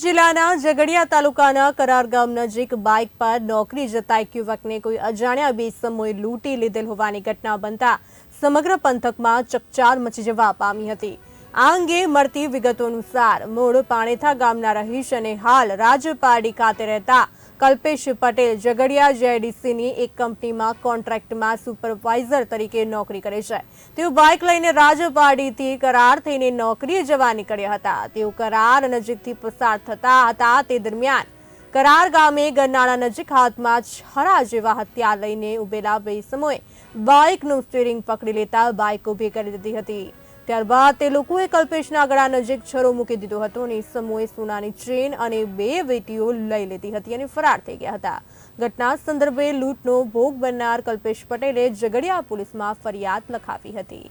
જિલ્લાના ઝઘડિયા તાલુકાના કરાર ગામ નજીક બાઇક પર નોકરી જતા એક યુવકને કોઈ અજાણ્યા બે સમૂહે લૂંટી લીધેલ હોવાની ઘટના બનતા સમગ્ર પંથકમાં ચકચાર મચી જવા પામી હતી. આ અંગે મળતી વિગતો અનુસાર મૂળ પાણેથા ગામના રહીશ અને હાલ રાજપારડી ખાતે રહેતા કલ્પેશ પટેલ ઝઘડિયા જેડીસીની એક કંપનીમાં કોન્ટ્રાક્ટમાં સુપરવાઇઝર તરીકે નોકરી કરે છે. તેઓ બાઇક લઈને રાજપારડીથી કરાર થઈને નોકરીએ જવા નીકળ્યા હતા. તેઓ કરાર નજીકથી પસાર થતા હતા. તે દરમિયાન કરાર ગામે ગરનાળા નજીક હાથમાં છરા જેવા હથિયાર લઈને ઉભેલા બે સમૂહે બાઇકનું સ્ટીરિંગ પકડી લેતા બાઇક ઊભી કરી દીધી હતી. ત્યારબાદ તે લોકોએ કલ્પેશના ગળા નજીક છરો મૂકી દીધો હતો અને સમૂહે સોનાની ચેન અને બે વેટીઓ લઈ લીધી હતી અને ફરાર થઈ ગયા હતા. ઘટના સંદર્ભે લૂંટનો ભોગ બનનાર કલ્પેશ પટેલે ઝઘડિયા પોલીસમાં ફરિયાદ લખાવી હતી.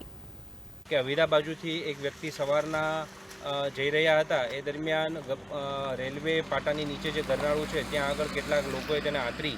કે અવિરા બાજુથી એક વ્યક્તિ સવારના જઈ રહ્યા હતા. એ દરમિયાન રેલવે પાટાની નીચે જે ગરનાળું છે, ત્યાં આગળ કેટલાક લોકોએ તેને આતરી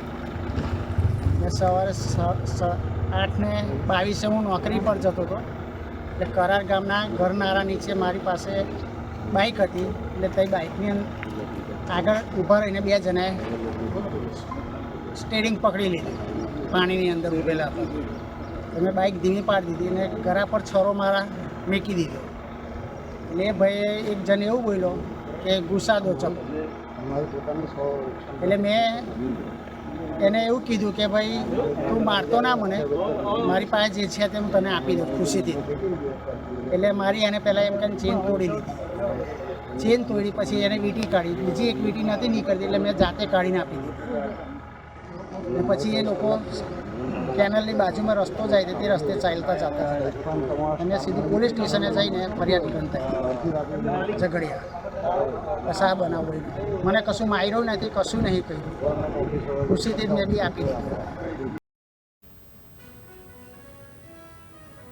મેં સવારે આઠને બાવીસે હું નોકરી પર જતો હતો. એટલે કરાર ગામના ઘરનારા નીચે મારી પાસે બાઇક હતી. એટલે તે બાઇકની આગળ ઊભા રહીને બે જણાએ સ્ટેરિંગ પકડી લીધી પાણીની અંદર ઊભેલા હતા. મેં બાઇક ધીમી પાડી દીધી અને ઘરા પર છરો મારા મૂકી દીધો. એટલે એ ભાઈએ એક જણ એવું બોલ્યો કે ગુસ્સા દો ચકો એટલે મેં એને એવું કીધું કે ભાઈ, તું મારતો ના મને. મારી પાસે જે છે તે હું તને આપી દઉં ખુશીથી. એટલે મારી એને પહેલાં એમ કરીને ચેન તોડી લીધી. ચેન તોડી પછી એને વીટી કાઢી. બીજી એક વીટી નથી નીકળતી એટલે મેં જાતે કાઢીને આપી દીધી. અને પછી એ લોકો કેનલની બાજુમાં રસ્તો જાય તે રસ્તે ચાલતા જતા અને સીધું પોલીસ સ્ટેશને જઈને ફરિયાદ નોંધાઈ. ઝઘડિયા. બસ આ મને કશું માર્યું નથી કશું નહીં કહ્યું ખુશીથી મેં બી આપી દીધું.